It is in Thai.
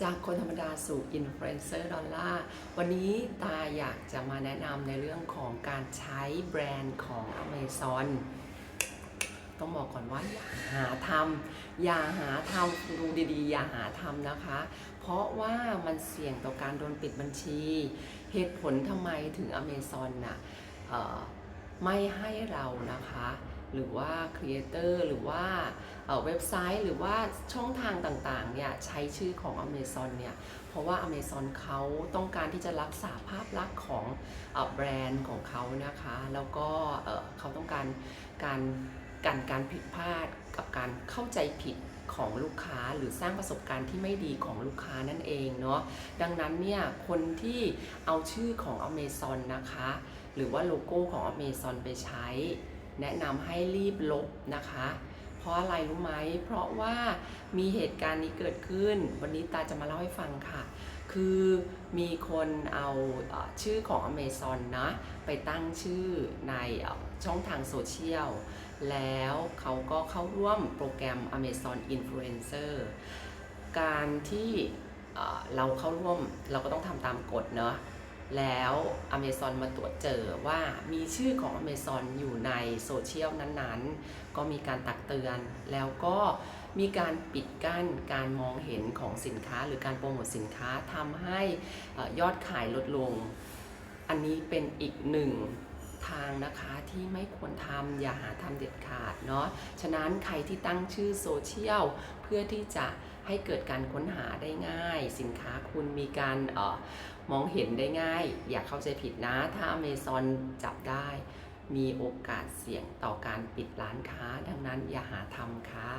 จากคนธรรมดาสู่อินฟลูเอนเซอร์ดอลลาร์วันนี้ตาอยากจะมาแนะนำในเรื่องของการใช้แบรนด์ของ Amazon ต้องบอกก่อนว่าอย่าหาทำอย่าหาทำดูดีๆ อย่าหาทำนะคะ เพราะว่ามันเสี่ยงต่อการโดนปิดบัญชี เหตุผลทำไมถึง Amazon น่ะเอ่อไม่ให้เรานะคะ หรือว่าครีเอเตอร์หรือว่าเว็บไซต์หรือว่าช่องทางต่างๆเนี่ยใช้ชื่อของ Amazon เนี่ยเพราะว่า Amazon เขาต้องการที่จะรักษาภาพลักษณ์ของอแบรนด์ของเขานะคะ แล้วก็เอ่อเขาต้องการการการการผิดพลาดกับการเข้าใจผิดของลูกค้าหรือสร้างประสบการณ์ที่ไม่ดีของลูกค้านั่นเองเนาะดังนั้นเนี่ยคนที่เอาชื่อของ Amazon นะคะ หรือว่าโลโก้ของ Amazon ไปใช้ แนะนำให้รีบลบนะคะ เพราะอะไรรู้ไหม เพราะว่ามีเหตุการณ์นี้เกิดขึ้น วันนี้ตาจะมาเล่าให้ฟังค่ะ คือมีคนเอาชื่อของ Amazon นะ ไปตั้งชื่อในช่องทางโซเชียล แล้วเขาก็เข้าร่วมโปรแกรม Amazon Influencer การที่เราเข้าร่วมเราก็ต้องทำตามกฎเนาะ แล้ว Amazon มาตรวจเจอว่ามีชื่อของ Amazon อยู่ในโซเชียลนั้นๆ ก็มีการตักเตือน แล้วก็มีการปิดกั้นการมองเห็นของสินค้า หรือการโปรโมทสินค้าทำให้ยอดขายลดลง อันนี้เป็นอีกหนึ่งทางนะคะที่ไม่ควรทำอย่าหาทำเด็ดขาดเนาะ ฉะนั้นใครที่ตั้งชื่อโซเชียลเพื่อที่จะ ให้เกิดการค้นหาได้ง่าย สินค้าคุณมีการออมองเห็นได้ง่าย อย่าเข้าใจผิดนะ ถ้าอเมซอนจับได้ มีโอกาสเสี่ยงต่อการปิดร้านค้า ดังนั้นอย่าหาทำค่ะ